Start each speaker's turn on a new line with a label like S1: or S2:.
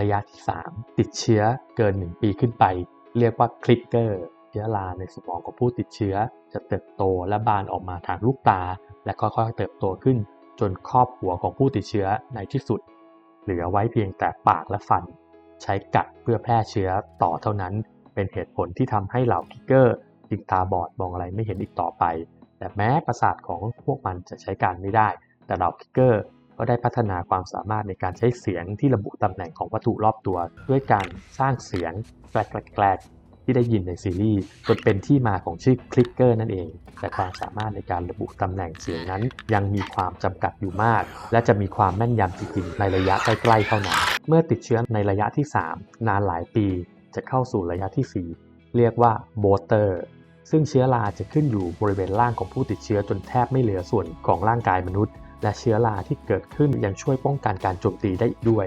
S1: ระยะที่ 3 ติดเชื้อเกิน 1 ปีขึ้นไป เรียกว่าคลิกเกอร์เชื้อราในสมองของผู้ติดเชื้อ จะเติบโตและบานออกมาทางลูกตา และค่อยๆเติบโตขึ้น จนครอบหัวของผู้ติดเชื้อในที่สุด เหลือไว้เพียงแต่ปากและฟัน ใช้กัดเพื่อแพร่เชื้อต่อเท่านั้น เป็นเหตุผลที่ทำให้เหล่าคิกเกอร์จึงตาบอดมองอะไรไม่เห็นอีกต่อไป แต่แม้ประสาทของพวกมันจะใช้การไม่ได้ แต่เหล่าคิกเกอร์ ก็ได้พัฒนาความสามารถในการใช้เสียงที่ระบุตำแหน่งของวัตถุรอบตัว ด้วยการสร้างเสียงแกลกๆที่ได้ยินในซีรีส์จนเป็นที่มาของชื่อคลิกเกอร์นั่นเอง แต่ความสามารถในการระบุตำแหน่งเสียงนั้น ยังมีความจำกัดอยู่มาก และจะมีความแม่นยำจริงๆในระยะใกล้ๆเท่านั้น เมื่อติดเชื้อในระยะที่ 3 นานหลายปี จะเข้าสู่ระยะที่ 4 เรียกว่าโบเตอร์ซึ่งเชื้อราจะขึ้นอยู่บริเวณร่างของผู้ติดเชื้อจนแทบไม่เหลือส่วนของร่างกายมนุษย์ และเชื้อราที่เกิดขึ้นยังช่วยป้องกันการโจมตีได้อีกด้วย